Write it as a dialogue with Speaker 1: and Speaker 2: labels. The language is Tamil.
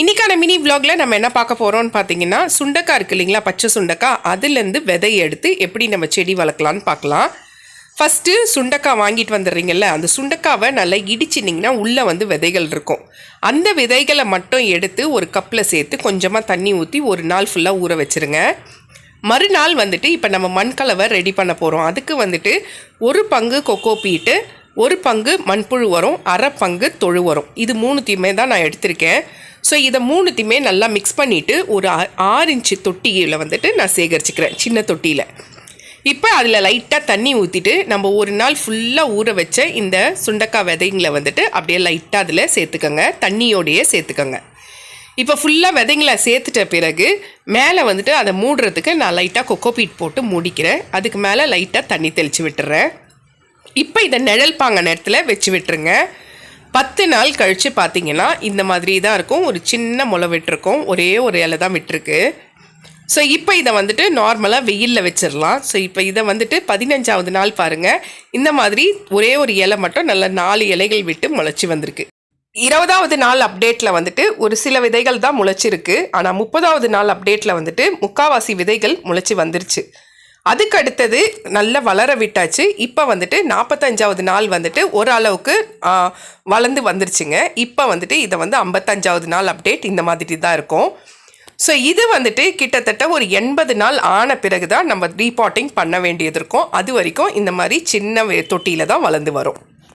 Speaker 1: இன்னைக்கான மினி vlogல நம்ம என்ன பார்க்க போகிறோம்னு பார்த்தீங்கன்னா சுண்டக்காய் இருக்கு இல்லைங்களா? பச்சை சுண்டக்காய். அதுலேருந்து விதையை எடுத்து எப்படி நம்ம செடி வளர்க்கலான்னு பார்க்கலாம். ஃபஸ்ட்டு சுண்டக்காய் வாங்கிட்டு வந்துடுறீங்கல்ல அந்த சுண்டக்காவை நல்லா இடிச்சிட்டிங்கன்னா உள்ளே வந்து விதைகள் இருக்கும். அந்த விதைகளை மட்டும் எடுத்து ஒரு கப்பில் சேர்த்து கொஞ்சமாக தண்ணி ஊற்றி ஒரு நாள் ஃபுல்லாக ஊற வச்சுருங்க. மறுநாள் வந்துட்டு இப்போ நம்ம மண்கலவை ரெடி பண்ண போகிறோம் அதுக்கு வந்துட்டு ஒரு பங்கு கொக்கோ பீட்டு ஒரு பங்கு மண்புழு உரம் அரை பங்கு தொழு உரம் இது மூணுத்தையுமே தான் நான் எடுத்திருக்கேன். ஸோ இதை மூணுத்தையுமே நல்லா மிக்ஸ் பண்ணிவிட்டு ஒரு ஆ- ஆறு இன்ச்சு தொட்டியில் வந்துட்டு நான் சேகரிச்சுக்கிறேன் சின்ன தொட்டியில். இப்போ அதில் லைட்டாக தண்ணி ஊற்றிட்டு நம்ம ஒரு நாள் ஃபுல்லாக ஊற வச்ச இந்த சுண்டக்காய் விதைங்களை வந்துட்டு அப்படியே லைட்டாக அதில் சேர்த்துக்கோங்க தண்ணியோடையே சேர்த்துக்கோங்க. இப்போ ஃபுல்லாக விதைங்களை சேர்த்துட்ட பிறகு மேலே வந்துட்டு அதை மூடுறதுக்கு நான் லைட்டாக கொக்கோபீட் போட்டு மூடிக்கிறேன். அதுக்கு மேலே லைட்டாக தண்ணி தெளித்து விட்டுறேன். இப்போ இதை நிழல் பாங்க நேரத்தில் வச்சு விட்டுருங்க. பத்து நாள் கழித்து பார்த்தீங்கன்னா இந்த மாதிரி தான் இருக்கும். ஒரு சின்ன முளை விட்டுருக்கும். ஒரே ஒரு இலை தான் விட்டுருக்கு. ஸோ இப்போ இதை வந்துட்டு நார்மலாக வெயிலில் வச்சிடலாம் ஸோ இப்போ இதை வந்துட்டு பதினஞ்சாவது நாள் பாருங்கள் இந்த மாதிரி ஒரே ஒரு இலை மட்டும் நல்ல நாலு இலைகள் விட்டு முளைச்சி வந்திருக்கு. இருபதாவது நாள் அப்டேட்டில் வந்துட்டு ஒரு சில விதைகள் தான் முளைச்சிருக்கு. ஆனால் முப்பதாவது நாள் அப்டேட்டில் வந்துட்டு முக்காவாசி விதைகள் முளைச்சி வந்துருச்சு. அதுக்கு அடுத்தது நல்லா வளர விட்டாச்சு. இப்போ வந்துட்டு நாற்பத்தஞ்சாவது நாள் வந்துட்டு ஓரளவுக்கு வளர்ந்து வந்துருச்சுங்க. இப்போ வந்துட்டு இதை வந்து ஐம்பத்தஞ்சாவது நாள் அப்டேட் இந்த மாதிரி தான் இருக்கும். ஸோ இது வந்துட்டு கிட்டத்தட்ட ஒரு எண்பது நாள் ஆன பிறகு தான் நம்ம ரீபாட்டிங் பண்ண வேண்டியது இருக்கும். அது வரைக்கும் இந்த மாதிரி சின்ன தொட்டியில் தான் வளர்ந்து வரும்.